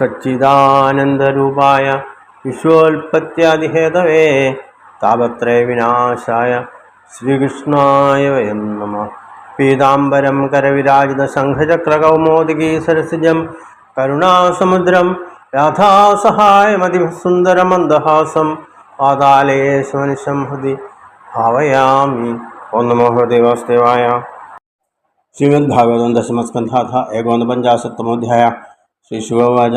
സച്ചിദാനന്ദരൂപായ വിശ്വോൽപ്പത്യാദിഹേതവേ താപത്രേ വിനാശായ ശ്രീകൃഷ്ണായ വയം നമ. പീതാംബരം കരവിരാജിത സംഘചക്രകൗമോദികീ സരസിജം കരുണാസമുദ്രം രാധാസഹായമതിസുന്ദരമന്ദഹാസം പാതാലയെ മനുഷ്യം ഹൃദി ഭാവയാമി ഒന്നമോ ഹൃദയവാസ്തവായ ശ്രീമദ്ഭാഗവതം ദശമസ്കന്ധാഥ ഏകോനപഞ്ചാശത്തമോധ്യായ श्रीशिवोवाच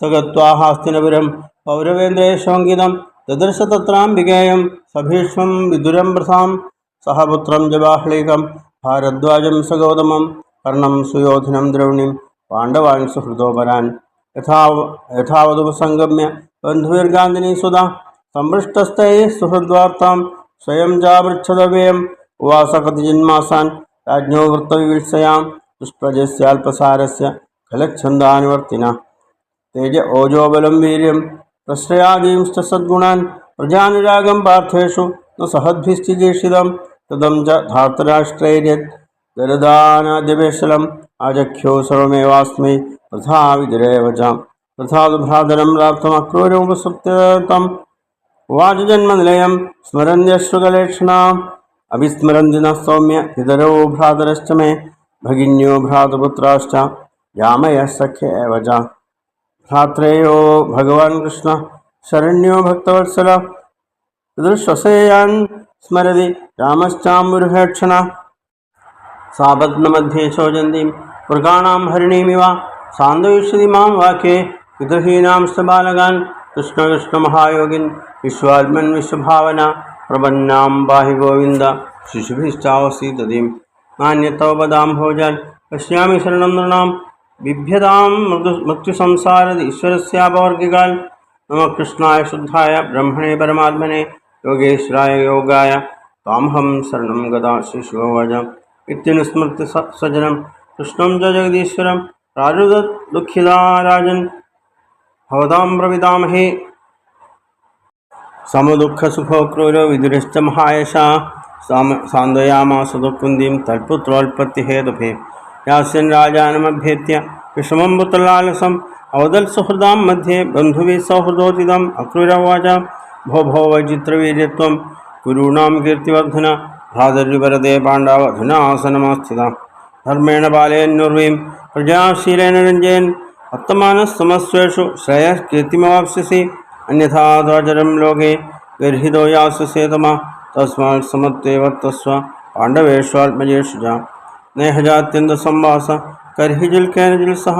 स गत्वा हास्तिनपुरं पौरवेन्द्रेशोऽङ्कितं ददर्श तत्राम्बिकेयं सभीष्मं विदुरं प्रसां सह पुत्रं जबाह्लीकं भारद्वाजं स गौतमं कर्णं सुयोधनं द्रौणीं पाण्डवान् सुहृदोपरान् यथा यथावदुपसङ्गम्य बन्धुभिर्गान्धिनी सुधा सम्पृष्टस्तैः सुहृद्वार्तां स्वयं चापृच्छदव्ययम् उवास कतिजन्मासान् राज्ञो वृत्तविवीक्षयां दुष्प्रजस्याल्पसारस्य ഫലച്ഛന്ദാനുവർത്തിന. തേജ ഓജോബലം വീര്യം പ്രശ്രയാദീംശ്ച സദ്ഗുണാൻ പ്രജാനുരാഗം പാർത്ഥേഷു ന സഹദ്ഭിസ്ഥിതീക്ഷിതം തദം ച ധാർത്തരാഷ്ട്രൈര്യത് ഗരുദാനാദ്യപേശലം ആചഖ്യോ സർവമേവാസ്മി തഥാ വിതുരേവ ച തഥാതുഭ്രാതരം പ്രാപ്തമക്രൂരമുപസൃത്യതം വാചജന്മനിലയം സ്മരന്യശ്വകലേക്ഷണ അവിസ്മരന്തി ന സൗമ്യ പിതരോ ഭ്രാതരശ്ച മേ ഭഗിന്യോ ഭ്രാതൃപുത്രാശ്ച यामयः सख्य एव च भ्रात्रेयो भगवान् कृष्ण, शरण्यो भक्तवत्सल। पितृश्वसेयान् स्मरति रामश्चाम्बुर्हेक्षण सापत्नमध्ये शोचन्तीं मृगाणां हरिणीमिव। सान्दविष्यति माँ वाक्ये पितृहीनांश्च बालकान् कृष्णकृष्णमहायोगिन् विश्वात्मन् विश्वभावना। प्रपन्नां पाहि गोविन्द शिशुभिश्चावसीततीं नान्यतव पदाम्भोजान् पश्यामि शरणं नृणां बिभ्यतां मृदु मृत्युसंसारद ईश्वरस्यापवर्गिकान् नमः कृष्णाय शुद्धाय, ब्रह्मणे परमात्मने, योगेश्वराय योगाय। तामहं शरणं गदा शिशुवज इत्यनुस्मृत्य स स्वजनं कृष्णं च जगदीश्वरं। राजुदत् दुःखिदा राजन्। भवतां प्रवितामहे समदुःखसुखो क्रूरो विदुरश्च महायशा। साम सान्द्वयामास दुःकुन्दीं तत्पुत्रोत्पत्तिहेतुभे। യാസ്യൻ രാജാനമഭ്യർത്ഥ്യ. വിഷമം പുത്രലാലസം അവതൽ സുഹൃദാം മധ്യേ. ബന്ധുവി സൗഹൃദോചിതം. അക്രൂരവാച. ഭോ ഭോ വൈചിത്രവീര്യത്വം. ഗുരുണാം കീർത്തിവർദ്ധന. ഭ്രാതര്യുപരതേ പാണ്ഡവധുനാസനമാസ്ഥിത. ധർമ്മേണ പാലയന്നുർവീം പ്രജാശീലേന രഞ്ജയൻ. വർത്തമാനസ്തമസ്വേഷു. ശ്രേയകീർത്തിമവാപ്സ്യസി അന്യഥാചരം ലോകെ. ഗർഹിതോ യാസ്യസേതമ തസ്മാ സമത്വേ വർത്തസ്വ പാണ്ഡവേഷ്വാത്മജേഷു ച पाण्डवेष्वात्मजेषु च नेहजात्यन्तसंवास कर्हिजुल्केन जुल्सः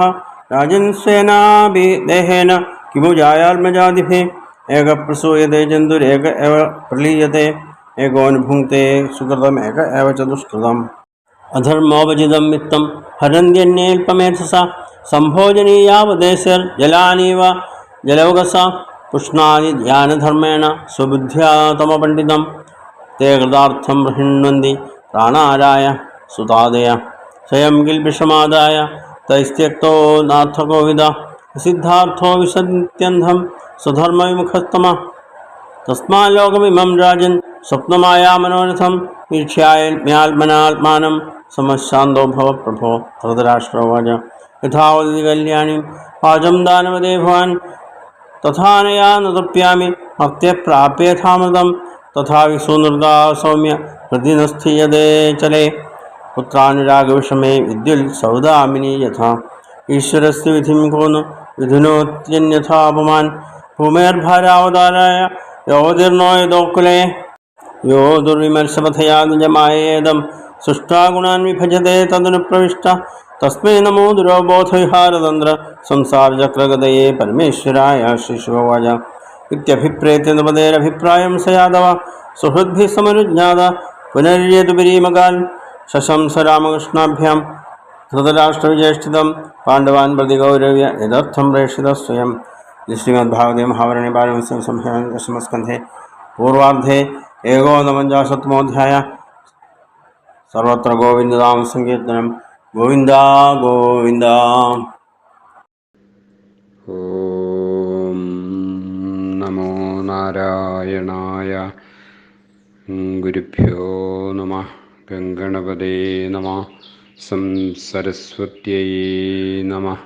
राजन् स्वेनाभिदेहेन किमु जायात्मजादिभिः एकप्रसूयते जन्तुरेक एव प्रलीयते। एकोऽनुभुङ्क्ते सुकृतमेक एव च दुष्कृतम्। अधर्मोपजितं वित्तं हरन्त्यन्येऽल्पमेधसा सम्भोजनीयावदेशर्जलानीव जलौकसा पुष्णादिध्यानधर्मेण स्वबुद्ध्या तमपण्डितं ते प्रहिण्वन्ति प्राणाराय। സുതാതയ സ്വയം കിൽബിഷമാദായ തൈസ്ത്യക്തോ നാഥകോവിദ സിദ്ധാർത്ഥോ വിശന്യന്ധം സ്വധർമ്മവിമുഖസ്തമ. തസ്മാ ലോകമിമം രാജൻ സ്വപ്നമായ മനോരഥം വീക്ഷ്യാത്മ്യാത്മനാത്മാനം സമശാന്തോ ഭവ പ്രഭോ ധൃതരാഷ്ട്രോവാച യഥാവതി കല്യാണി വാചം ദാനവദേ ഭവാൻ തഥാനയാ നൃപ്യാമി ഭക്തിപ്രാപ്യേഥാമൃതം തഥാ വിസുനൃതാ സൗമ്യ ഹൃദയനസ്ഥീയതേ ചലേ. പുത്രാനുരാഗവിഷമേ വിദ്യുൽ സൗദാമിനി യഥാ. ഈശ്വരസ് വിധിം കോന്നു വിധുനോത്യന്യഥാപമാൻ ഭൂമേർഭാരാവതാരായ യോതിർണോയതോക്കുലേ യോ ദുർവിമർശപഥയാ നിജമായേതം. സൃഷ്ടാഗുണാൻ വിഭജതേ തദനു പ്രവിഷ്ട തസ്മൈ നമോ ദുരോബോധവിഹാരതന്ത്ര. സംസാരചക്രഗതയെ പരമേശ്വരായ ശിശുവാച ഇത്യഭിപ്രേത്യ നപതേരഭിപ്രായം സയാദവ സുഹൃദ്ഭിസമനുജ്ഞാത. പുനര്യതുപരീമകാൽ സശംസ രാമകൃഷ്ണാഭ്യാം ധൃതരാഷ്ട്രവിജേഷ്ഠിതം പാണ്ഡവാൻ പ്രതി ഗൗരവ്യ യഥാർത്ഥം പ്രേഷിത സ്വയം. ശ്രീമദ്ഭാഗവതീയ മഹാവരണി പാരമസ്യം സംഹ്യം ദശമസ്കന്ധേ പൂർവാർദ്ധേ ഏകോനപഞ്ചാശത്മോധ്യായ സർവത്ര ഗോവിന്ദതാം സങ്കീർത്തനം ഗോവിന്ദ ഗോവിന്ദ. ഓം നമോ നാരായണായ ഗുരുഭ്യോ നമ. गोविन्द गोविन्द ॐ नमो नारायणाय गुरुभ्यो नमः गङ्गणपदे नमः सं सरस्वत्यै नमः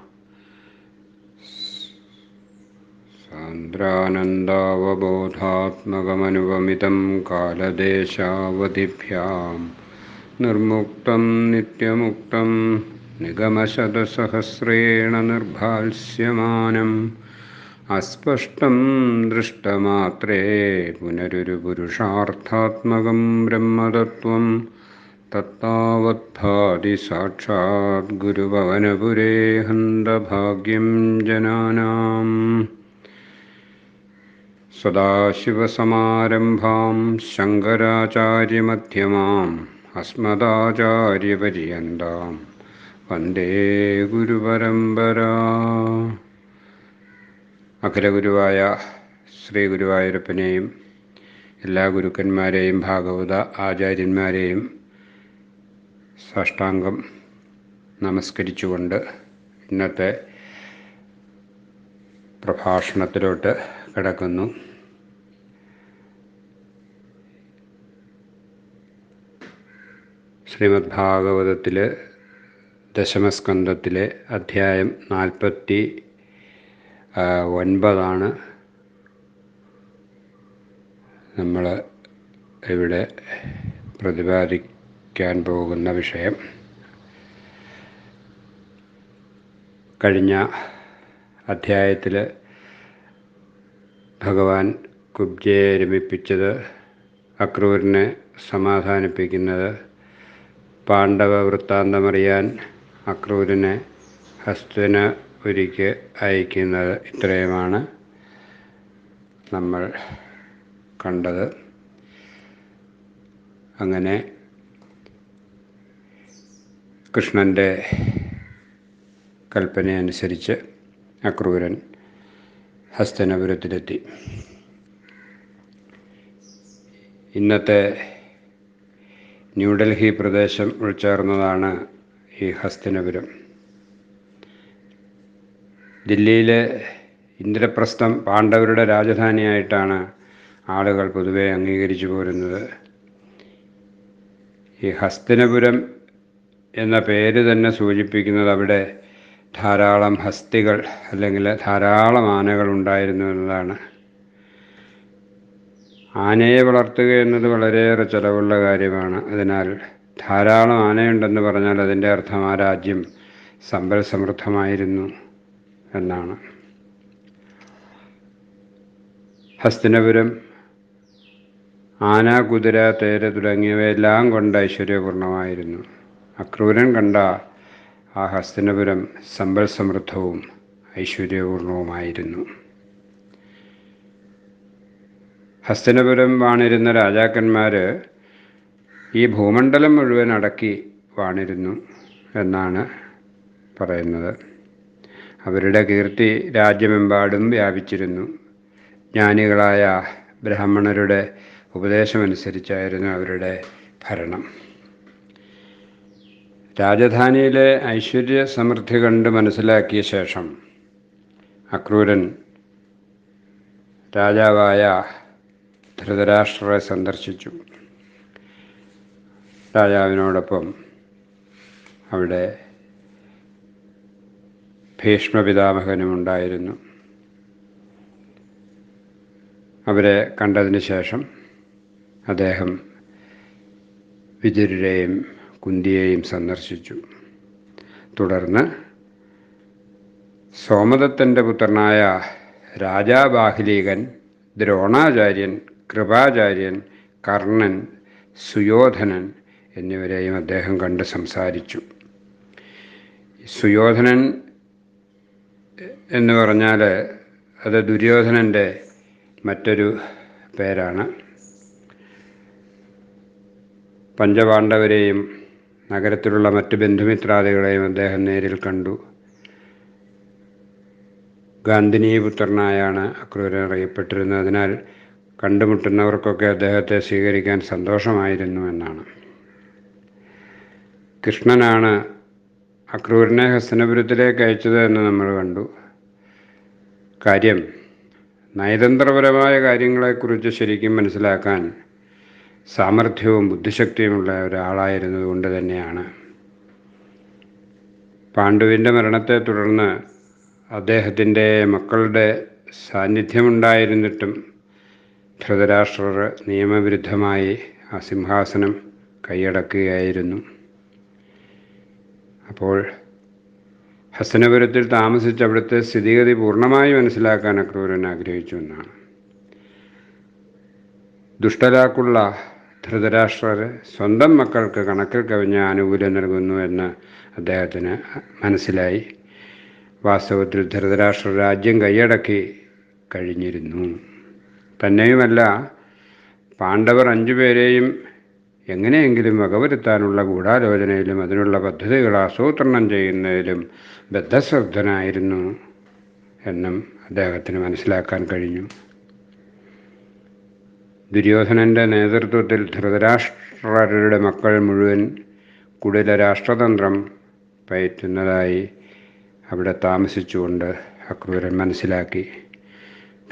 മന്ത്രാനന്ദാവബോധാത്മകമനുപമിതം കാലദേശാവധിഭ്യാം നിർമുക്തം തത്താവത്ഭാതി സാക്ഷാത് ഗുരുഭവനപുരേ ഹന്തഭാഗ്യം ജനാനാം. സദാശിവസമാരംഭാം ശങ്കരാചാര്യമധ്യമാം അസ്മദാചാര്യപര്യന്താം. വന്ദേ ഗുരുപരമ്പരാ. അഖിലഗുരുവായ ശ്രീ ഗുരുവായൂരപ്പനെയും എല്ലാ ഗുരുക്കന്മാരെയും ഭാഗവത ആചാര്യന്മാരെയും സാഷ്ടാംഗം നമസ്കരിച്ചുകൊണ്ട് ഇന്നത്തെ പ്രഭാഷണത്തിലോട്ട് കിടക്കുന്നു. ശ്രീമദ് ഭാഗവതത്തിലെ ദശമസ്കന്ധത്തിലെ അധ്യായം നാൽപ്പത്തി ഒൻപതാണ്. നമ്മൾ ഇവിടെ പ്രതിപാദിക്കാൻ പോകുന്ന വിഷയം. കഴിഞ്ഞ അധ്യായത്തിൽ ഭഗവാൻ കുബ്ജയെ രമിപ്പിച്ചത് അക്രൂരിനെ സമാധാനിപ്പിക്കുന്നത്. പാണ്ഡവ വൃത്താന്തമറിയാൻ അക്രൂരിനെ ഹസ്തന ഒരുക്കി അയക്കുന്നത് ഇത്രയുമാണ് നമ്മൾ കണ്ടത്. അങ്ങനെ കൃഷ്ണന്റെ കൽപ്പനയനുസരിച്ച് അക്രൂരൻ ഹസ്തനപുരത്തിലെത്തി. ഇന്നത്തെ ന്യൂഡൽഹി പ്രദേശം ഉൾച്ചേർന്നതാണ് ഈ ഹസ്തനപുരം. ദില്ലിയിലെ ഇന്ദ്രപ്രസ്ഥം പാണ്ഡവരുടെ രാജധാനിയായിട്ടാണ് ആളുകൾ പൊതുവെ അംഗീകരിച്ചു പോരുന്നത്. ഈ ഹസ്തിനപുരം എന്ന പേര് തന്നെ സൂചിപ്പിക്കുന്നത് അവിടെ ധാരാളം ഹസ്തികൾ അല്ലെങ്കിൽ ധാരാളം ആനകൾ ഉണ്ടായിരുന്നു എന്നതാണ്. ആനയെ വളർത്തുക എന്നത് വളരെയേറെ ചിലവുള്ള കാര്യമാണ്. അതിനാൽ ധാരാളം ആനയുണ്ടെന്ന് പറഞ്ഞാൽ അതിന്റെ അർത്ഥം ആ രാജ്യം സമ്പൽ സമൃദ്ധമായിരുന്നു എന്നാണ്. ഹസ്തിനപുരം ആന കുതിര തേര് തുടങ്ങിയവയെല്ലാം കൊണ്ട് ഐശ്വര്യപൂർണമായിരുന്നു. അക്രൂരൻ കണ്ട ആ ഹസ്തനപുരം സമ്പൽ സമൃദ്ധവും ഐശ്വര്യപൂർണവുമായിരുന്നു. ഹസ്തിനപുരം വാണിരുന്ന രാജാക്കന്മാർ ഈ ഭൂമണ്ഡലം മുഴുവൻ അടക്കി വാണിരുന്നു എന്നാണ് പറയുന്നത്. അവരുടെ കീർത്തി രാജ്യമെമ്പാടും വ്യാപിച്ചിരുന്നു. ജ്ഞാനികളായ ബ്രാഹ്മണരുടെ ഉപദേശമനുസരിച്ചായിരുന്നു അവരുടെ ഭരണം. രാജധാനിയിലെ ഐശ്വര്യ സമൃദ്ധി കണ്ട് മനസ്സിലാക്കിയ ശേഷം അക്രൂരൻ രാജാവായ ധൃതരാഷ്ട്രരെ സന്ദർശിച്ചു. രാജാവിനോടൊപ്പം അവിടെ ഭീഷ്മപിതാമഹനും ഉണ്ടായിരുന്നു അവരെ കണ്ടതിന് ശേഷം അദ്ദേഹം വിതുരരെയും കുന്തിയെയും സന്ദർശിച്ചു. തുടർന്ന് സോമദത്തന്റെ പുത്രനായ രാജാബാഹ്ലീകൻ ദ്രോണാചാര്യൻ കൃപാചാര്യൻ കർണൻ സുയോധനൻ എന്നിവരെയും അദ്ദേഹം കണ്ട് സംസാരിച്ചു. സുയോധനൻ എന്ന് പറഞ്ഞാൽ അത് ദുര്യോധനന്റെ മറ്റൊരു പേരാണ്. പഞ്ചപാണ്ഡവരെയും നഗരത്തിലുള്ള മറ്റു ബന്ധുമിത്രാദികളെയും അദ്ദേഹം നേരിൽ കണ്ടു. ഗാന്ധിനീപുത്രനായാണ് അക്രൂരൻ അറിയപ്പെട്ടിരുന്നത്. അതിനാൽ കണ്ടുമുട്ടുന്നവർക്കൊക്കെ അദ്ദേഹത്തെ സ്വീകരിക്കാൻ സന്തോഷമായിരുന്നു എന്നാണ്. കൃഷ്ണനാണ് അക്രൂരനെ ഹസ്തനപുരത്തിലേക്ക് അയച്ചത് എന്ന് നമ്മൾ കണ്ടു. കാര്യം നയതന്ത്രപരമായ കാര്യങ്ങളെക്കുറിച്ച് ശരിക്കും മനസ്സിലാക്കാൻ സാമർഥ്യവും ബുദ്ധിശക്തിയുമുള്ള ഒരാളായിരുന്നത് കൊണ്ട് തന്നെയാണ്. പാണ്ഡുവിന്റെ മരണത്തെ തുടർന്ന് അദ്ദേഹത്തിന്റെ മക്കളുടെ സാന്നിധ്യമുണ്ടായിരുന്നിട്ടും ധൃതരാഷ്ട്രർ നിയമവിരുദ്ധമായി ആ സിംഹാസനം കൈയടക്കുകയായിരുന്നു. അപ്പോൾ ഹസനപുരത്തിൽ താമസിച്ച് അവിടുത്തെ സ്ഥിതിഗതി പൂർണമായി മനസ്സിലാക്കാൻ അക്രൂരൻ ആഗ്രഹിച്ചു എന്നാണ്. ദുഷ്ടരാക്കുള്ള ധൃതരാഷ്ട്രർ സ്വന്തം മക്കൾക്ക് കണക്കിൽ കവിഞ്ഞ ആനുകൂല്യം നൽകുന്നു എന്ന് അദ്ദേഹത്തിന് മനസ്സിലായി. വാസ്തവത്തിൽ ധൃതരാഷ്ട്ര രാജ്യം കൈയടക്കി കഴിഞ്ഞിരുന്നു. തന്നെയുമല്ല പാണ്ഡവർ അഞ്ചുപേരെയും എങ്ങനെയെങ്കിലും വകവരുത്താനുള്ള ഗൂഢാലോചനയിലും അതിനുള്ള പദ്ധതികൾ ആസൂത്രണം ചെയ്യുന്നതിലും ബദ്ധശ്രദ്ധനായിരുന്നു എന്നും അദ്ദേഹത്തിന് മനസ്സിലാക്കാൻ കഴിഞ്ഞു. ദുര്യോധനന്റെ നേതൃത്വത്തിൽ ധൃതരാഷ്ട്രരുടെ മക്കൾ മുഴുവൻ കുടില രാഷ്ട്രതന്ത്രം പയറ്റുന്നതായി അവിടെ താമസിച്ചുകൊണ്ട് അക്രൂരൻ മനസ്സിലാക്കി.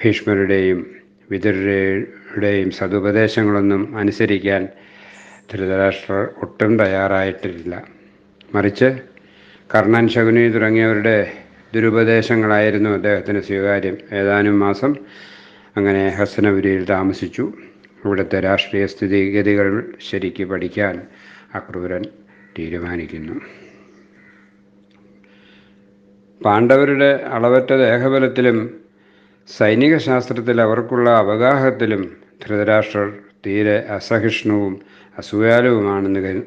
ഭീഷ്മരുടെയും വിതുരരുടെയും സതുപദേശങ്ങളൊന്നും അനുസരിക്കാൻ ധൃതരാഷ്ട്രർ ഒട്ടും തയ്യാറായിട്ടില്ല. മറിച്ച് കർണൻ ശകുനി തുടങ്ങിയവരുടെ ദുരുപദേശങ്ങളായിരുന്നു അദ്ദേഹത്തിന് സ്വീകാര്യം. ഏതാനും മാസം അങ്ങനെ ഹസനപുരിയിൽ താമസിച്ചു. ഇവിടുത്തെ രാഷ്ട്രീയ സ്ഥിതിഗതികൾ ശരിക്ക് പഠിക്കാൻ അക്രൂരൻ തീരുമാനിക്കുന്നു. പാണ്ഡവരുടെ അളവറ്റ ദേഹബലത്തിലും സൈനിക ശാസ്ത്രത്തിൽ അവർക്കുള്ള അവഗാഹത്തിലും ധൃതരാഷ്ട്രർ തീരെ അസഹിഷ്ണുവും അസൂയാലുവുമാണെന്ന്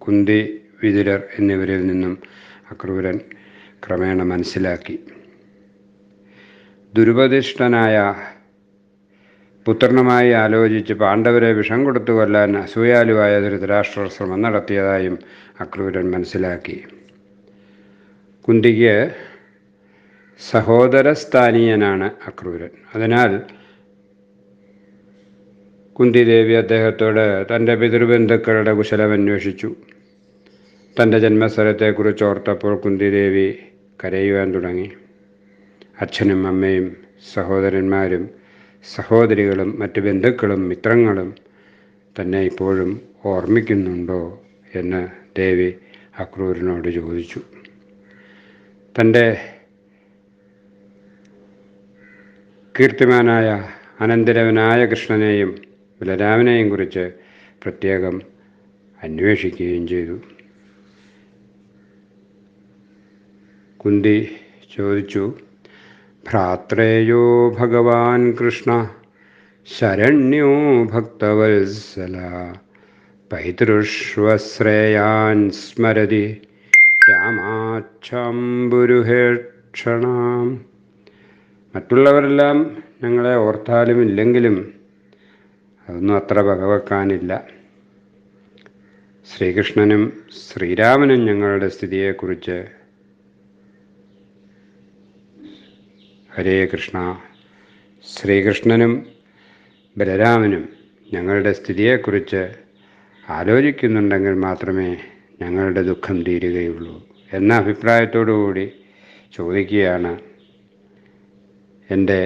കുന്തി വിതുരർ എന്നിവരിൽ നിന്നും അക്രൂരൻ ക്രമേണ മനസ്സിലാക്കി. ദുരുപദിഷ്ടനായ പുത്രനുമായി ആലോചിച്ച് പാണ്ഡവരെ വിഷം കൊടുത്തു കൊല്ലാൻ അസൂയാലുവായ ധൃതരാഷ്ട്ര ശ്രമം നടത്തിയതായും അക്രൂരൻ മനസ്സിലാക്കി. കുന്തിക്ക് സഹോദരസ്ഥാനീയനാണ് അക്രൂരൻ. അതിനാൽ കുന്തിദേവി അദ്ദേഹത്തോട് തന്റെ പിതൃബന്ധുക്കളുടെ കുശലം അന്വേഷിച്ചു. തന്റെ ജന്മസ്ഥലത്തെക്കുറിച്ച് ഓർത്തപ്പോൾ കുന്തിദേവി കരയുവാൻ തുടങ്ങി. അച്ഛനും അമ്മയും സഹോദരന്മാരും സഹോദരികളും മറ്റ് ബന്ധുക്കളും മിത്രങ്ങളും തന്നെ ഇപ്പോഴും ഓർമ്മിക്കുന്നുണ്ടോ എന്ന് ദേവി അക്രൂരനോട് ചോദിച്ചു. തന്റെ കീർത്തിമാനായ അനന്തരവനായ കൃഷ്ണനെയും ബലരാമനെയും കുറിച്ച് പ്രത്യേകം അന്വേഷിക്കുകയും ചെയ്തു. കുന്തി ചോദിച്ചു ഭ്രാത്രേയോ ഭഗവാൻ കൃഷ്ണ ശരണ്യോ ഭക്തവത്സല പൈതൃഷ്വശ്രേയാൻ സ്മരതി രാമാച്ഛാംബുരുഹേക്ഷണാം മറ്റുള്ളവരെല്ലാം ഞങ്ങളെ ഓർത്താലും ഇല്ലെങ്കിലും അതൊന്നും അത്ര വകവെക്കാനില്ല. ശ്രീകൃഷ്ണനും ശ്രീരാമനും ഞങ്ങളുടെ സ്ഥിതിയെക്കുറിച്ച് ഹരേ കൃഷ്ണ. ശ്രീകൃഷ്ണനും ബലരാമനും ഞങ്ങളുടെ സ്ഥിതിയെക്കുറിച്ച് ആലോചിക്കുന്നുണ്ടെങ്കിൽ മാത്രമേ ഞങ്ങളുടെ ദുഃഖം തീരുകയുള്ളൂ എന്ന അഭിപ്രായത്തോടുകൂടി ചോദിക്കുകയാണ് എന്റെ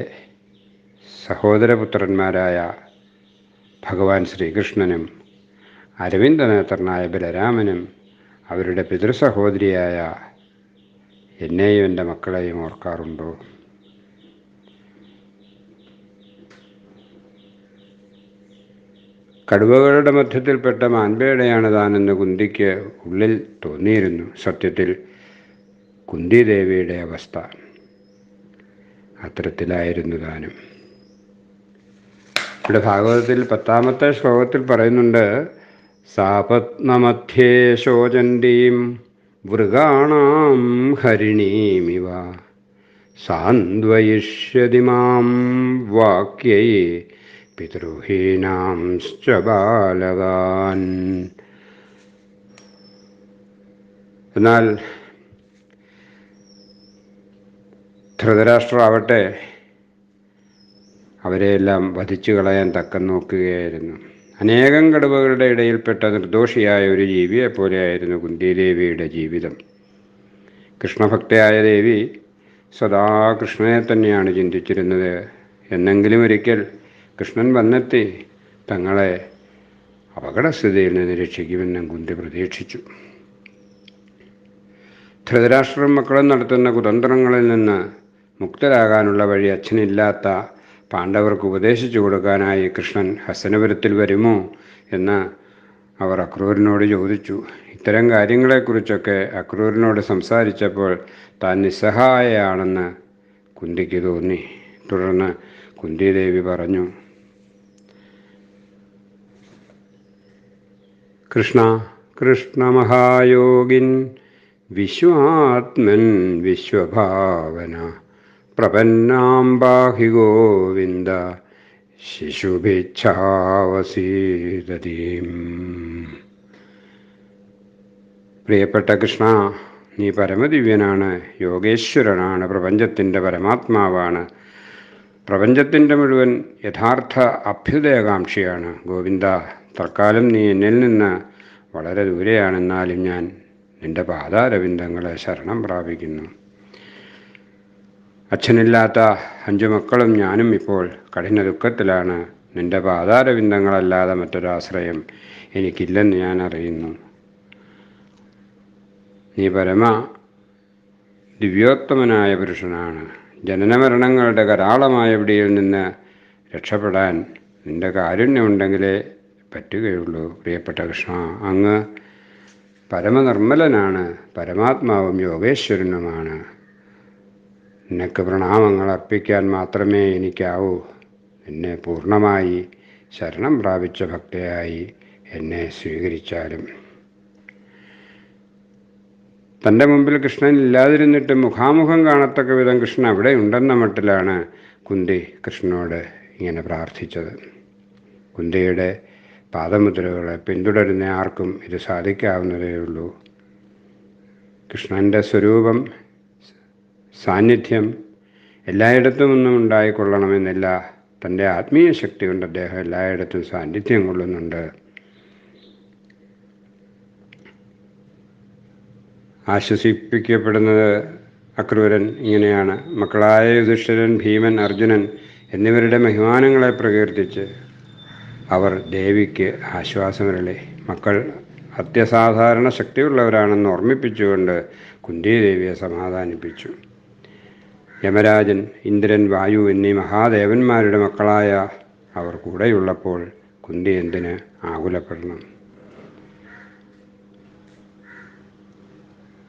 സഹോദരപുത്രന്മാരായ ഭഗവാൻ ശ്രീകൃഷ്ണനും അരവിന്ദനേത്രനായ ബലരാമനും അവരുടെ പിതൃസഹോദരിയായ എന്നെയും എന്റെ മക്കളെയും ഓർക്കാറുണ്ടോ? കടുവകളുടെ മധ്യത്തിൽപ്പെട്ട മാൻപേടയാണ് താനെന്ന് കുന്തിക്ക് ഉള്ളിൽ തോന്നിയിരുന്നു. സത്യത്തിൽ കുന്തിദേവിയുടെ അവസ്ഥ അത്തരത്തിലായിരുന്നു താനും. ഇവിടെ ഭാഗവതത്തിൽ പത്താമത്തെ ശ്ലോകത്തിൽ പറയുന്നുണ്ട് സാപത്നമധ്യേ ശോചന്തീം മൃഗാണാം ഹരിണീമിവ. സാന്വയിഷ്യതി മാം വാക്യൈ പിതൃഹീനാംശ്ച ബാലവാൻ എന്നാൽ ധൃതരാഷ്ട്രാവട്ടെ അവരെയെല്ലാം വധിച്ചു കളയാൻ തക്കം നോക്കുകയായിരുന്നു. അനേകം കടുവകളുടെ ഇടയിൽപ്പെട്ട നിർദോഷിയായ ഒരു ജീവിയെ പോലെയായിരുന്നു കുന്തിദേവിയുടെ ജീവിതം. കൃഷ്ണഭക്തയായ ദേവി സദാ കൃഷ്ണനെ തന്നെയാണ് ചിന്തിച്ചിരുന്നത്. എന്നെങ്കിലും ഒരിക്കൽ കൃഷ്ണൻ വന്നെത്തി. തങ്ങളെ അപകടസ്ഥിതിയിൽ നിന്ന് രക്ഷിക്കുമെന്ന് കുന്തി പ്രതീക്ഷിച്ചു. ധൃതരാഷ്ട്രം മക്കളും നടത്തുന്ന കുതന്ത്രങ്ങളിൽ നിന്ന് മുക്തരാകാനുള്ള വഴി അച്ഛനില്ലാത്ത പാണ്ഡവർക്ക് ഉപദേശിച്ചു കൊടുക്കാനായി കൃഷ്ണൻ ഹസനപുരത്തിൽ വരുമോ എന്ന് അവർ അക്രൂരനോട് ചോദിച്ചു. ഇത്തരം കാര്യങ്ങളെക്കുറിച്ചൊക്കെ അക്രൂരനോട് സംസാരിച്ചപ്പോൾ താൻ നിസ്സഹായയാണെന്ന് കുന്തിക്ക് തോന്നി. തുടർന്ന് കുന്തിദേവി പറഞ്ഞു കൃഷ്ണ കൃഷ്ണമഹായോഗിൻ വിശ്വാത്മൻ വിശ്വഭാവന പ്രപന്നാം ബാഹി ഗോവിന്ദ ശിശുഭിച്ഛാവസീതീം പ്രിയപ്പെട്ട കൃഷ്ണ നീ പരമദിവ്യനാണ് യോഗേശ്വരനാണ് പ്രപഞ്ചത്തിന്റെ പരമാത്മാവാണ്. പ്രപഞ്ചത്തിന്റെ മുഴുവൻ യഥാർത്ഥ അഭ്യുദയകാംക്ഷിയാണ് ഗോവിന്ദ. തൽക്കാലം നീ എന്നിൽ നിന്ന് വളരെ ദൂരെയാണെന്നാലും ഞാൻ നിന്റെ പാദാരവിന്ദങ്ങളെ ശരണം പ്രാപിക്കുന്നു. അച്ഛനില്ലാത്ത അഞ്ചു മക്കളും ഞാനും ഇപ്പോൾ കഠിന ദുഃഖത്തിലാണ്. നിന്റെ പാതാരവിന്ദങ്ങളല്ലാതെ മറ്റൊരാശ്രയം എനിക്കില്ലെന്ന് ഞാൻ അറിയുന്നു. നീ പരമ ദിവ്യോത്തമനായ പുരുഷനാണ്. ജനനമരണങ്ങളുടെ കരാളമായ പിടിയിൽ നിന്ന് രക്ഷപ്പെടാൻ നിന്റെ കാരുണ്യമുണ്ടെങ്കിലേ പറ്റുകയുള്ളൂ പ്രിയപ്പെട്ട കൃഷ്ണ. അങ്ങ് പരമനിർമ്മലനാണ് പരമാത്മാവും യോഗേശ്വരനുമാണ്. നിനക്ക് പ്രണാമങ്ങൾ അർപ്പിക്കാൻ മാത്രമേ എനിക്കാവൂ. എന്നെ പൂർണമായി ശരണം പ്രാപിച്ച ഭക്തയായി എന്നെ സ്വീകരിച്ചാലും. തന്റെ മുമ്പിൽ കൃഷ്ണൻ ഇല്ലാതിരുന്നിട്ട് മുഖാമുഖം കാണത്തക്ക വിധം കൃഷ്ണൻ അവിടെ ഉണ്ടെന്ന മട്ടിലാണ് കുന്തി കൃഷ്ണനോട് ഇങ്ങനെ പ്രാർത്ഥിച്ചത്. കുന്തിയുടെ പാദമുദ്രകളെ പിന്തുടരുന്ന ആർക്കും ഇത് സാധിക്കാവുന്നതേ ഉള്ളൂ. കൃഷ്ണന്റെ സ്വരൂപം സാന്നിധ്യം എല്ലായിടത്തും ഒന്നും ഉണ്ടായിക്കൊള്ളണമെന്നില്ല. തന്റെ ആത്മീയ ശക്തി കൊണ്ട് അദ്ദേഹം എല്ലായിടത്തും സാന്നിധ്യം കൊള്ളുന്നുണ്ട്. ആശ്വസിപ്പിക്കപ്പെടുന്നത് അക്രൂരൻ ഇങ്ങനെയാണ്. മക്കളായ യുധിഷ്ഠിരൻ ഭീമൻ അർജുനൻ എന്നിവരുടെ മഹിമാനങ്ങളെ പ്രകീർത്തിച്ച് അവർ ദേവിക്ക് ആശ്വാസമരളി മക്കൾ അത്യസാധാരണ ശക്തിയുള്ളവരാണെന്ന് ഓർമ്മിപ്പിച്ചുകൊണ്ട് കുന്തിദേവിയെ സമാധാനിപ്പിച്ചു. യമരാജൻ ഇന്ദ്രൻ വായു എന്നീ മഹാദേവന്മാരുടെ മക്കളായ അവർ കൂടെയുള്ളപ്പോൾ കുന്തി എന്തിന് ആകുലപ്പെടണം?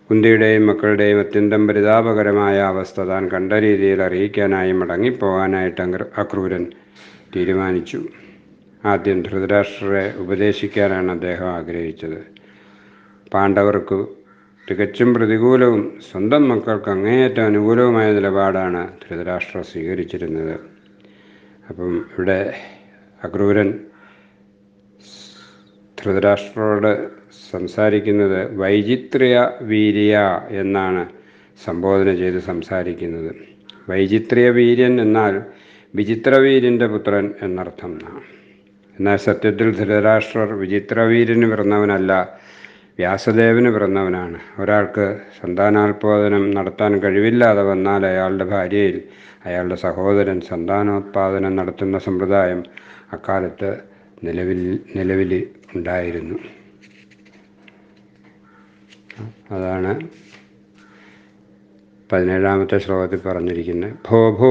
കുന്തിയുടെയും മക്കളുടെയും അത്യന്തം പരിതാപകരമായ അവസ്ഥ താൻ കണ്ട രീതിയിൽ അറിയിക്കാനായി മടങ്ങിപ്പോകാനായിട്ട് അക്രൂരൻ തീരുമാനിച്ചു. ആദ്യം ധൃതരാഷ്ട്രരെ ഉപദേശിക്കാനാണ് അദ്ദേഹം ആഗ്രഹിച്ചത്. പാണ്ഡവർക്ക് തികച്ചും പ്രതികൂലവും സ്വന്തം മക്കൾക്ക് അങ്ങേയറ്റം അനുകൂലവുമായ നിലപാടാണ് ധൃതരാഷ്ട്രം സ്വീകരിച്ചിരുന്നത്. അപ്പം ഇവിടെ അക്രൂരൻ ധൃതരാഷ്ട്രരോട് സംസാരിക്കുന്നത് വൈചിത്രിയ വീര്യ എന്നാണ് സംബോധന ചെയ്ത് സംസാരിക്കുന്നത്. വൈചിത്രിയ വീര്യൻ എന്നാൽ വിചിത്രവീര്യന്റെ പുത്രൻ എന്നർത്ഥം എന്നാൽ സത്യത്തിൽ ധൃതരാഷ്ട്രർ വിചിത്രവീര്യന് പിറന്നവനല്ല വ്യാസദേവന് പിറന്നവനാണ്. ഒരാൾക്ക് സന്താനോത്പാദനം നടത്താൻ കഴിവില്ലാതെ വന്നാൽ അയാളുടെ ഭാര്യയിൽ അയാളുടെ സഹോദരൻ സന്താനോത്പാദനം നടത്തുന്ന സമ്പ്രദായം അക്കാലത്ത് നിലവിൽ നിലവിൽ ഉണ്ടായിരുന്നു. അതാണ് പതിനേഴാമത്തെ ശ്ലോകത്തിൽ പറഞ്ഞിരിക്കുന്നത്. ഭോ ഭോ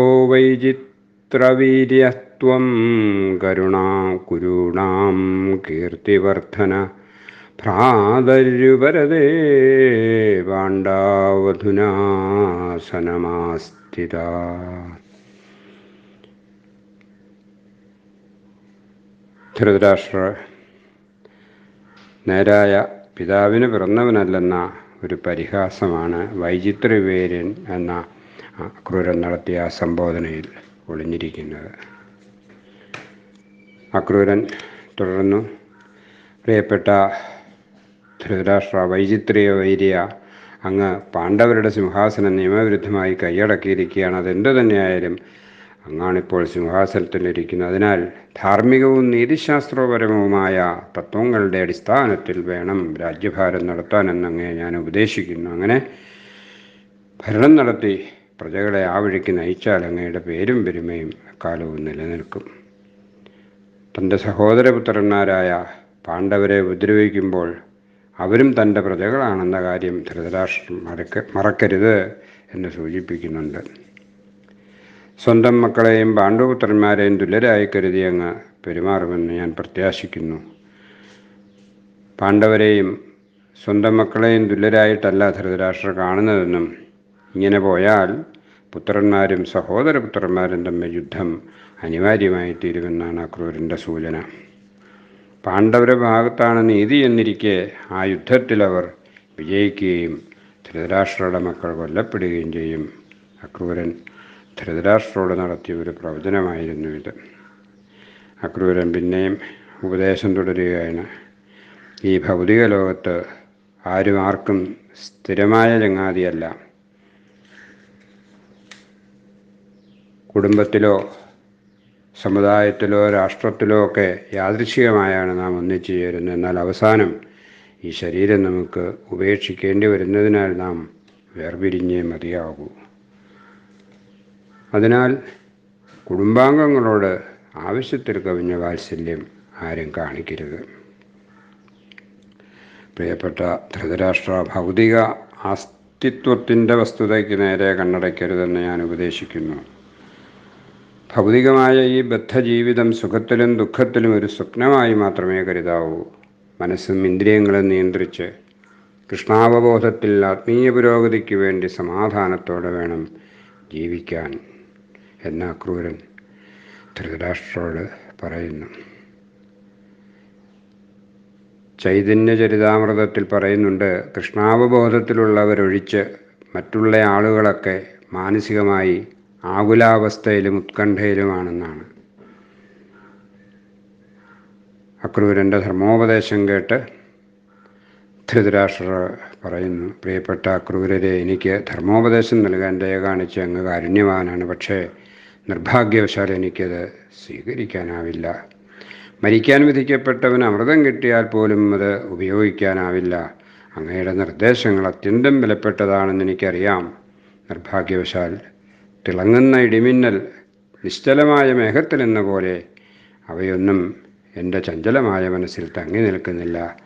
വൈചിത്രവീര്യത്വം കരുണാ കുരുണാം കീർത്തിവർദ്ധന ഭ്രാതരുപരതേ പാണ്ഡാവധുനാസനമാസ്ഥിത ധൃതരാഷ്ട്ര നേരായ പിതാവിന് പിറന്നവനല്ലെന്ന ഒരു പരിഹാസമാണ് വൈചിത്രവേര്യൻ എന്ന ക്രൂരം നടത്തിയ സംബോധനയിൽ ഒളിഞ്ഞിരിക്കുന്നത്. അക്രൂരൻ തുടർന്നു. പ്രിയപ്പെട്ട ധൃതരാഷ്ട്ര വൈചിത്രിയ വൈര്യ അങ്ങ് പാണ്ഡവരുടെ സിംഹാസനം നിയമവിരുദ്ധമായി കൈയടക്കിയിരിക്കുകയാണ്. അതെന്തു തന്നെയായാലും അങ്ങാണിപ്പോൾ സിംഹാസനത്തിലിരിക്കുന്നത് അതിനാൽ ധാർമ്മികവും നീതിശാസ്ത്രപരവുമായ തത്വങ്ങളുടെ അടിസ്ഥാനത്തിൽ വേണം രാജ്യഭാരം നടത്താനെന്നങ്ങേ ഞാൻ ഉപദേശിക്കുന്നു. അങ്ങനെ ഭരണം നടത്തി പ്രജകളെ ആ വഴിക്ക് നയിച്ചാൽ അങ്ങയുടെ പേരും പെരുമയും കാലവും നിലനിൽക്കും. തന്റെ സഹോദരപുത്രന്മാരായ പാണ്ഡവരെ ഉപദ്രവിക്കുമ്പോൾ അവരും തന്റെ പ്രജകളാണെന്ന കാര്യം ധൃതരാഷ്ട്രം മറക്ക മറക്കരുത് എന്ന് സൂചിപ്പിക്കുന്നുണ്ട്. സ്വന്തം മക്കളെയും പാണ്ഡവപുത്രന്മാരെയും തുല്യരായി കരുതി അങ്ങ് പെരുമാറുമെന്ന് ഞാൻ പ്രത്യാശിക്കുന്നു. പാണ്ഡവരെയും സ്വന്തം മക്കളെയും തുല്യരായിട്ടല്ല ധൃതരാഷ്ട്ര കാണുന്നതെന്നും ഇങ്ങനെ പോയാൽ പുത്രന്മാരും സഹോദരപുത്രന്മാരും തമ്മിൽ യുദ്ധം അനിവാര്യമായി തീരുമെന്നാണ് അക്രൂരന്റെ സൂചന. പാണ്ഡവരുടെ ഭാഗത്താണ് നീതി എന്നിരിക്കെ ആ യുദ്ധത്തിൽ അവർ വിജയിക്കുകയും ധൃതരാഷ്ട്രയുടെ മക്കൾ കൊല്ലപ്പെടുകയും ചെയ്യും. അക്രൂരൻ ധൃതരാഷ്ട്രോട് നടത്തിയ ഒരു പ്രവചനമായിരുന്നു ഇത്. അക്രൂരൻ പിന്നെയും ഉപദേശം തുടരുകയാണ്. ഈ ഭൗതിക ലോകത്ത് ആരും ആർക്കും സ്ഥിരമായ ചങ്ങാതിയല്ല. കുടുംബത്തിലോ സമുദായത്തിലോ രാഷ്ട്രത്തിലോ ഒക്കെ യാദൃശികമായാണ് നാം ഒന്നിച്ചു ചേരുന്നത്. എന്നാൽ അവസാനം ഈ ശരീരം നമുക്ക് ഉപേക്ഷിക്കേണ്ടി വരുന്നതിനാൽ നാം വേർപിരിഞ്ഞേ മതിയാകൂ. അതിനാൽ കുടുംബാംഗങ്ങളോട് ആവശ്യത്തിൽ കവിഞ്ഞ വാത്സല്യം ആരും കാണിക്കരുത്. പ്രിയപ്പെട്ട ധൃതരാഷ്ട്ര ഭൗതിക അസ്തിത്വത്തിന്റെ വസ്തുതയ്ക്ക് നേരെ കണ്ണടയ്ക്കരുതെന്ന് ഞാൻ ഉപദേശിക്കുന്നു. ഭൗതികമായ ഈ ബദ്ധജീവിതം സുഖത്തിലും ദുഃഖത്തിലും ഒരു സ്വപ്നമായി മാത്രമേ കരുതാവൂ. മനസ്സും ഇന്ദ്രിയങ്ങളും നിയന്ത്രിച്ച് കൃഷ്ണാവബോധത്തിൽ ആത്മീയ പുരോഗതിക്ക് വേണ്ടി സമാധാനത്തോടെ വേണം ജീവിക്കാൻ എന്ന അക്രൂരൻ ധൃതരാഷ്ട്രോട് പറയുന്നു. ചൈതന്യചരിതാമൃതത്തിൽ പറയുന്നുണ്ട് കൃഷ്ണാവബോധത്തിലുള്ളവരൊഴിച്ച് മറ്റുള്ള ആളുകളൊക്കെ മാനസികമായി ആകുലാവസ്ഥയിലും ഉത്കണ്ഠയിലുമാണെന്നാണ്. അക്രൂരന്റെ ധർമ്മോപദേശം കേട്ട് ധൃതരാഷ്ട്രർ പറയുന്നു പ്രിയപ്പെട്ട അക്രൂരരെ എനിക്ക് ധർമ്മോപദേശം നൽകാൻ ദയ കാണിച്ച് അങ്ങ് കാരുണ്യവാനാണ്. പക്ഷേ നിർഭാഗ്യവശാൽ എനിക്കത് സ്വീകരിക്കാനാവില്ല. മരിക്കാൻ വിധിക്കപ്പെട്ടവന് അമൃതം കിട്ടിയാൽ പോലും അത് ഉപയോഗിക്കാനാവില്ല. അങ്ങയുടെ നിർദ്ദേശങ്ങൾ അത്യന്തം വിലപ്പെട്ടതാണെന്ന് എനിക്കറിയാം. നിർഭാഗ്യവശാൽ തിളങ്ങുന്ന ഇടിമിന്നൽ നിശ്ചലമായ മേഘത്തിലെന്ന പോലെ അവയൊന്നും എന്റെ ചഞ്ചലമായ മനസ്സിൽ തങ്ങി നിൽക്കുന്നില്ല.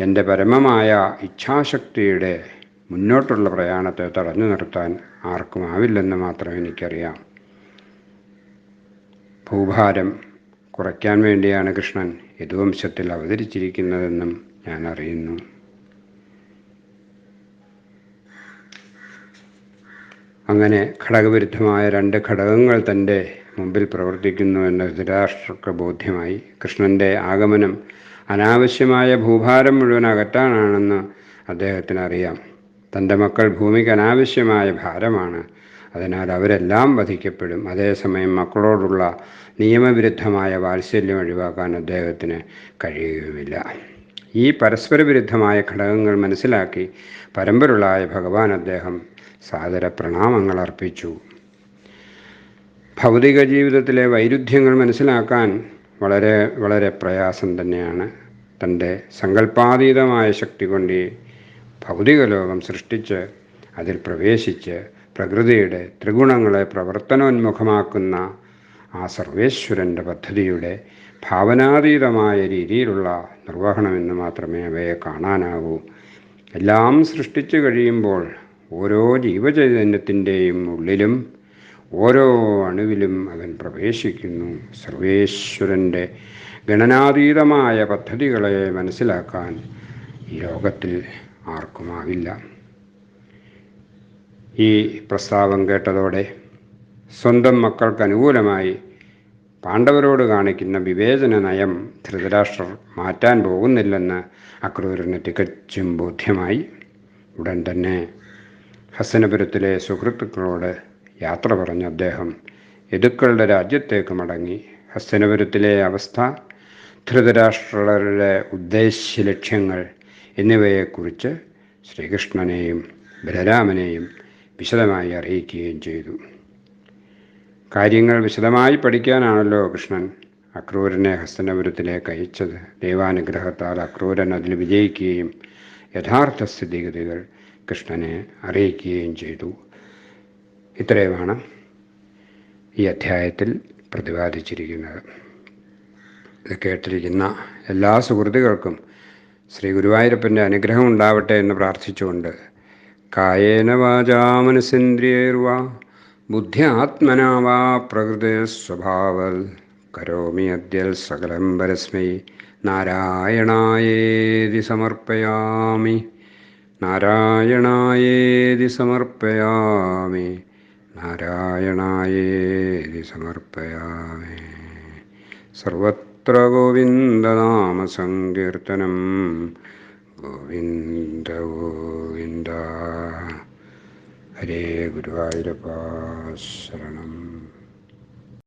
എന്റെ പരമമായ ഇച്ഛാശക്തിയുടെ മുന്നോട്ടുള്ള പ്രയാണത്തെ തടഞ്ഞു നിർത്താൻ ആർക്കും ആവില്ലെന്ന് മാത്രം എനിക്കറിയാം. ഭൂഭാരം കുറയ്ക്കാൻ വേണ്ടിയാണ് കൃഷ്ണൻ യദുവംശത്തിൽ അവതരിച്ചിരിക്കുന്നതെന്നും ഞാൻ അറിയുന്നു. അങ്ങനെ ഘടകവിരുദ്ധമായ രണ്ട് ഘടകങ്ങൾ തന്റെ മുമ്പിൽ പ്രവർത്തിക്കുന്നു എന്ന ധൃതരാഷ്ട്രക്ക് ബോധ്യമായി. കൃഷ്ണന്റെ ആഗമനം അനാവശ്യമായ ഭൂഭാരം മുഴുവൻ അകറ്റാനാണെന്ന് അദ്ദേഹത്തിന് അറിയാം തന്റെ മക്കൾ ഭൂമിക്ക് അനാവശ്യമായ ഭാരമാണ്. അതിനാൽ അവരെല്ലാം വധിക്കപ്പെടും. അതേസമയം മക്കളോടുള്ള നിയമവിരുദ്ധമായ വാത്സല്യം ഒഴിവാക്കാൻ അദ്ദേഹത്തിന് കഴിയുകയുമില്ല. ഈ പരസ്പര വിരുദ്ധമായ ഘടകങ്ങൾ മനസ്സിലാക്കി പരമ്പരുളായ ഭഗവാൻ അദ്ദേഹം സാദര പ്രണാമങ്ങൾ അർപ്പിച്ചു. ഭൗതിക ജീവിതത്തിലെ വൈരുദ്ധ്യങ്ങൾ മനസ്സിലാക്കാൻ വളരെ വളരെ പ്രയാസം തന്നെയാണ്. തന്റെ സങ്കല്പാതീതമായ ശക്തി കൊണ്ട് ഭൗതിക ലോകം സൃഷ്ടിച്ച് അതിൽ പ്രവേശിച്ച് പ്രകൃതിയുടെ ത്രിഗുണങ്ങളെ പ്രവർത്തനോന്മുഖമാക്കുന്ന ആ സർവേശ്വരന്റെ പദ്ധതിയുടെ ഭാവനാതീതമായ രീതിയിലുള്ള നിർവഹണമെന്ന് മാത്രമേ അവയെ കാണാനാവൂ. എല്ലാം സൃഷ്ടിച്ചു കഴിയുമ്പോൾ ഓരോ ജീവചൈതന്യത്തിന്റെയും ഉള്ളിലും ഓരോ അണുവിലും അവൻ പ്രവേശിക്കുന്നു. സർവേശ്വരന്റെ ഗണനാതീതമായ പദ്ധതികളെ മനസ്സിലാക്കാൻ ഈ ലോകത്തിൽ ആർക്കുമാവില്ല ഈ പ്രസ്താവം കേട്ടതോടെ സ്വന്തം മക്കൾക്ക് അനുകൂലമായി പാണ്ഡവരോട് കാണിക്കുന്ന വിവേചന നയം ധൃതരാഷ്ട്രർ മാറ്റാൻ പോകുന്നില്ലെന്ന് അക്രൂരന് തികച്ചും ബോധ്യമായി. ഉടൻ തന്നെ ഹസനപുരത്തിലെ സുഹൃത്തുക്കളോട് യാത്ര പറഞ്ഞ അദ്ദേഹം യദുക്കളുടെ രാജ്യത്തേക്ക് മടങ്ങി ഹസ്തനപുരത്തിലെ അവസ്ഥ ധൃതരാഷ്ട്രരുടെ ഉദ്ദേശ്യ ലക്ഷ്യങ്ങൾ എന്നിവയെക്കുറിച്ച് ശ്രീകൃഷ്ണനെയും ബലരാമനെയും വിശദമായി അറിയിക്കുകയും ചെയ്തു. കാര്യങ്ങൾ വിശദമായി പഠിക്കാനാണല്ലോ കൃഷ്ണൻ അക്രൂരനെ ഹസ്തനപുരത്തിലേക്ക് അയച്ചത് ദൈവാനുഗ്രഹത്താൽ അക്രൂരൻ അതിൽ വിജയിക്കുകയും യഥാർത്ഥ സ്ഥിതിഗതികൾ കൃഷ്ണനെ അറിയിക്കുകയും ചെയ്തു. ഇത്രയുമാണ് ഈ അധ്യായത്തിൽ പ്രതിപാദിച്ചിരിക്കുന്നത്. ഇത് കേട്ടിരിക്കുന്ന എല്ലാ സുഹൃത്തുക്കൾക്കും ശ്രീ ഗുരുവായൂരപ്പന്റെ അനുഗ്രഹം ഉണ്ടാവട്ടെ എന്ന് പ്രാർത്ഥിച്ചുകൊണ്ട് കായേന വാചാ മനസ്സേന്ദ്രിയേർവ ബുദ്ധ്യാത്മനാവാ പ്രകൃതിസ്വഭാവൽ കരോമി അദ്യൽ സകലം പരസ്മൈ നാരായണായേതി സമർപ്പയാമി. നാരായണായേതി സമർപ്പയാമേ. നാരായണായേതി സമർപ്പയാമേ. സർവത്ര ഗോവിന്ദനാമസങ്കീർത്തനം ഗോവിന്ദ ഗോവിന്ദ. ഹരേ ഗുരുവായൂരപ്പ ശരണം.